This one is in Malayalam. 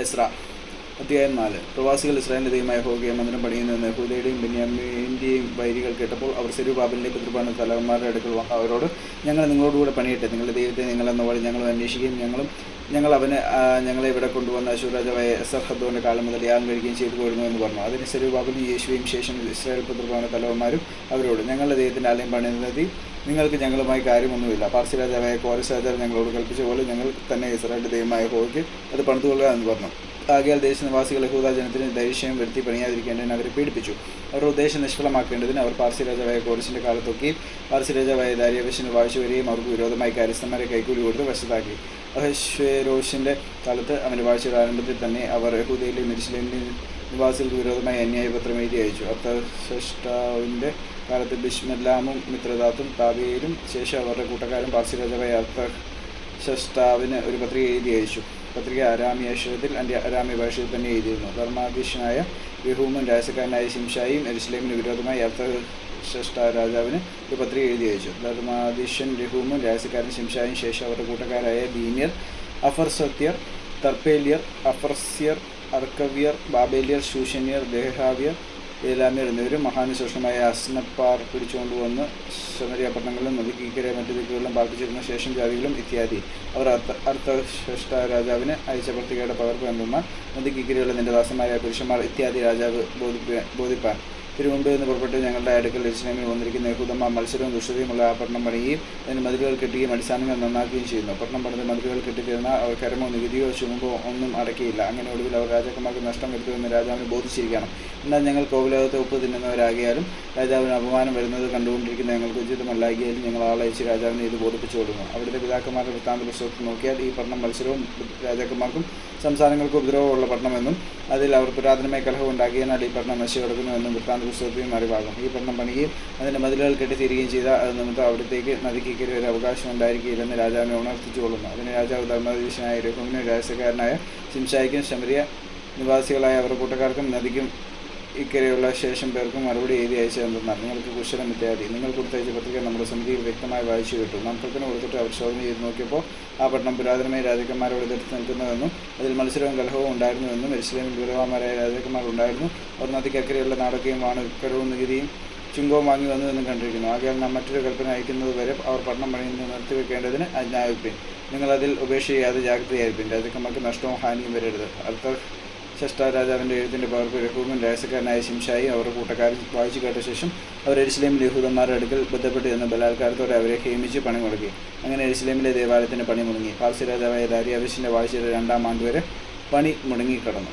എസ്ര അധ്യായം നാല്. പ്രവാസികൾ ഇസ്രായേലിന്റെ ദൈവമായ ഹോഗിയ മന്ദിരം പണിയുന്ന ഹുദയുടെയും ബെന്യാമിന്റെയും വൈരികൾ കേട്ടപ്പോൾ അവർ സെരുബാബിലിന്റെ പിതൃപാന തലവന്മാരുടെ അടുക്കൽ അവരോട് ഞങ്ങൾ നിങ്ങളോടുകൂടെ പണിയട്ടെ. നിങ്ങളുടെ ദൈവത്തെ നിങ്ങളെന്ന പോലെ ഞങ്ങളും അന്വേഷിക്കുകയും ഞങ്ങളും ഞങ്ങൾ അവനെ ഞങ്ങളെ ഇവിടെ കൊണ്ടുവന്ന അശുരാജാവായ സർഹദ്ദോന്റെ കാലം മുതൽ യാഗം കഴിക്കുകയും ചെയ്തു പോരുന്നു എന്ന് പറഞ്ഞു. അതിന് സെരുബാബലും യേശുവിനും ശേഷം ഇസ്രായേൽ പിതൃപാന തലവന്മാരും അവരോട് ഞങ്ങളുടെ ദൈവത്തിന്റെ ആലയം പണിതി നിങ്ങൾക്ക് ഞങ്ങളുമായി കാര്യമൊന്നുമില്ല. പാർസി രാജാവായ കോരസ് രാജാവ് ഞങ്ങളോട് കൽപ്പിച്ച പോലെ ഞങ്ങൾ തന്നെ ഇസ്രായേലിന്റെ ദൈവമായ ഹോയ്ക്ക് അത് പണിതുകൊള്ളുക എന്ന് പറഞ്ഞു. ആകയാൽ ദേശനിവാസികൾ യഹൂദ ജനത്തിന് വരുത്തി പണിയാതിരിക്കേണ്ടതിന് അവരെ പീഡിപ്പിച്ചു. അവരുടെ ഉദ്ദേശം നിഷ്ഫലമാക്കേണ്ടതിന് അവർ പാർസി രാജാവായ കോറിസിന്റെ കാലത്തൊക്കെയും പാർസി രാജാവായ ദാരിയവശന് വാഴ്ച വരികയും അവർക്ക് വിരോധമായി കാര്യസ്ഥന്മാരെ കൈക്കൂലി കൊടുത്ത് വശത്താക്കി. അഹശ്വേരോഷിന്റെ കാലത്ത് അവന്റെ വാഴ്ചയുടെ ആരംഭത്തിൽ തന്നെ അവർ യഹൂദയിലെ മിരിശിലേമിലെയും നിവാസികൾക്ക് വിരോധമായി അന്യായപത്രം എഴുതി അയച്ചു. അർത്ഥഷ്ടാവിന്റെ കാലത്ത് ബിഷ്മല്ലാമും മിത്രദാത്തും താബിയയിലും ശേഷം അവരുടെ കൂട്ടക്കാരും പാർസി രാജാവായ അർത്ഥ ഷഷ്ടാവിന് ഒരു പത്രിക എഴുതി അയച്ചു. പത്രിക അരാമി അക്ഷരത്തിൽ അരാമി ഭാഷയിൽ തന്നെ എഴുതിയിരുന്നു. ധർമാധീഷനായ യഹൂമും രാജസക്കാരനായ ശിംഷായും എരുസലേമിന് വിരോധമായി അർത്ഥ ശ്രേഷ്ഠ രാജാവിന് ഒരു പത്രിക എഴുതി അയച്ചു. ധർമാധീഷൻ രഹൂമും രാജസക്കാരൻ ശിംഷായും ശേഷം അവരുടെ കൂട്ടക്കാരായ ബീനിയർ അഫർസത്യർ തർപ്പേലിയർ അഫർസ്യർ അർക്കവ്യർ ബാബേലിയർ ശൂഷന്യർ ദേഹാവ്യർ ഏലാമ്യർ മഹാനുശേഷമായ അസ്നപ്പാർ പിടിച്ചുകൊണ്ടുവന്ന് ശമരിയ പട്ടണങ്ങളിലും നദിക്കീക്കരെ മറ്റു ദിക്കുകളിലും പാർപ്പിച്ചിരുന്ന ശേഷം ജാതികളും ഇത്യാദി. അവർ അർത്ഥ അർത്ഥശ്രേഷ്ഠ രാജാവിന് അയച്ച പത്രികയുടെ പകർപ്പ് എന്തെന്നാൽ നദിക്കീക്കരയുള്ള നിന്റെ ദാസന്മാരായ പുരുഷന്മാർ ഇത്യാദി രാജാവ് ബോധിപ്പ ബോധിപ്പാൻ. തിരുമുമ്പിൽ നിന്ന് പുറപ്പെട്ട് ഞങ്ങളുടെ അടുക്കൽ ഇസ്ലാമിൽ വന്നിരിക്കുന്ന യഹൂദന്മാർ മത്സരവും ദുഷ്ടതയുമുള്ള ആ പട്ടണം പണിയുകയും അതിന് മതിലുകൾ കെട്ടുകയും അടിസ്ഥാനങ്ങൾ നന്നാക്കുകയും ചെയ്യുന്നു. പട്ടണം പണിത് മതിലുകൾ കെട്ടിത്തീർന്ന അവർ കരമോ നികുതിയോ ചുമമ്പോ ഒന്നും അടക്കിയില്ല അങ്ങനെ ഒടുവിൽ അവർ രാജാക്കന്മാർക്ക് നഷ്ടം വരുത്തുമെന്ന് രാജാവിനെ ബോധിച്ചിരിക്കണം എന്നാൽ ഞങ്ങൾ കോവിലകത്തെ ഉപ്പ് തിന്നുന്നവരാകിയാലും രാജാവിന് അപമാനം വരുന്നത് കണ്ടുകൊണ്ടിരിക്കുന്ന ഞങ്ങൾക്ക് ഉചിതമല്ലാകിയാലും ഞങ്ങൾ ആളയച്ച് രാജാവിനെ ഇത് ബോധിപ്പിച്ചു കൊടുക്കുന്നു അവിടുത്തെ പിതാക്കന്മാരുടെ വൃത്താന്ത പുസ്തകത്തിൽ നോക്കിയാൽ ഈ പട്ടണം മത്സരവും രാജാക്കന്മാർക്കും സംസ്ഥാനങ്ങൾക്കും ഉപദ്രവമുള്ള പട്ടണമെന്നും അതിൽ അവർ പുരാതനമായ കലഹം ഉണ്ടാക്കിയതിനാൽ ഈ പട്ടണം നശിച്ചെടുക്കുന്നുവെന്നും വൃത്താന്ത പുസ്തകത്തെയും മറിവാകും ഈ പട്ടണം പണിയുകയും അതിന്റെ മതിലുകൾ കെട്ടിത്തീരുകയും ചെയ്ത അത് നിമിത്തം അവിടത്തേക്ക് കയറി ഒരു അവകാശം ഉണ്ടായിരിക്കില്ലെന്ന് രാജാവിനെ ഉണർത്തിച്ചു കൊള്ളുന്നു. അതിന് രാജാവ് ധർമാധീശനായ രഘുവിനും രാജസക്കാരനായ ശിംഷായിക്കും ശമരിയ നിവാസികളായ അവരുടെ കൂട്ടക്കാർക്കും നദിക്കും ഇക്കരെയുള്ള ശേഷം പേർക്ക് മറുപടി എഴുതി അയച്ചതെന്നാൽ നിങ്ങൾക്ക് കുശലം ഇത്യാദി നിങ്ങൾ കൊടുത്തയച്ച പത്രിക നമ്മുടെ സമിതിയിൽ വ്യക്തമായി വായിച്ചു കിട്ടു. നാം കൽപ്പന കൊടുത്തിട്ട് അവർ ശോധന ചെയ്ത് നോക്കിയപ്പോൾ ആ പട്ടണം പുരാതനമായ രാജാക്കന്മാരോട് എതിർത്ത് നിൽക്കുന്നതെന്നും അതിൽ മത്സരവും കലഹവും ഉണ്ടായിരുന്നുവെന്നും എരിശിലേമിൽ ഗുരുവാമാരായ രാജാക്കന്മാരുണ്ടായിരുന്നു അവർ നദിക്കക്കരെയുള്ള നാടകയും വാണക്കരവും നികുതിയും ചുങ്കവും വാങ്ങി വന്നുവെന്നും കണ്ടിരിക്കുന്നു. ആകയാൽ നാം മറ്റൊരു കൽപ്പന അയക്കുന്നത് വരെ അവർ പട്ടണം പണിയുന്നത് നിർത്തിവെക്കേണ്ടതിന് ആജ്ഞാപിപ്പിൻ നിങ്ങളതിൽ ഉപേക്ഷ ചെയ്യാതെ ജാഗ്രതയായിരിക്കും രാജാക്കന്മാർക്ക് നഷ്ടവും ഹാനിയും വരരുത്. അർത്ഥ ഷഷ്ട രാജാവിന്റെ എഴുത്തിന്റെ പകർപ്പ് രഹൂബൻ രാജസക്കാരനായ ശിംഷായി അവരുടെ കൂട്ടക്കാരിൽ വായിച്ചു കേട്ട ശേഷം അവർ എരിശിലേമിലെ യഹൂദന്മാരുടെ അടുക്കൽ ബന്ധപ്പെട്ട് എന്ന ബലാത്കാരത്തോടെ അവരെ ഹേമിച്ച് പണി മുടക്കി അങ്ങനെ എരിശിലേമിലെ ദേവാലയത്തിന്റെ പണി മുടങ്ങി. പാർസി രാജാവായ ദാരിയാവിഷിന്റെ വാഴ്ചയുടെ രണ്ടാം ആണ്ടുവരെ പണി മുടങ്ങിക്കിടന്നു.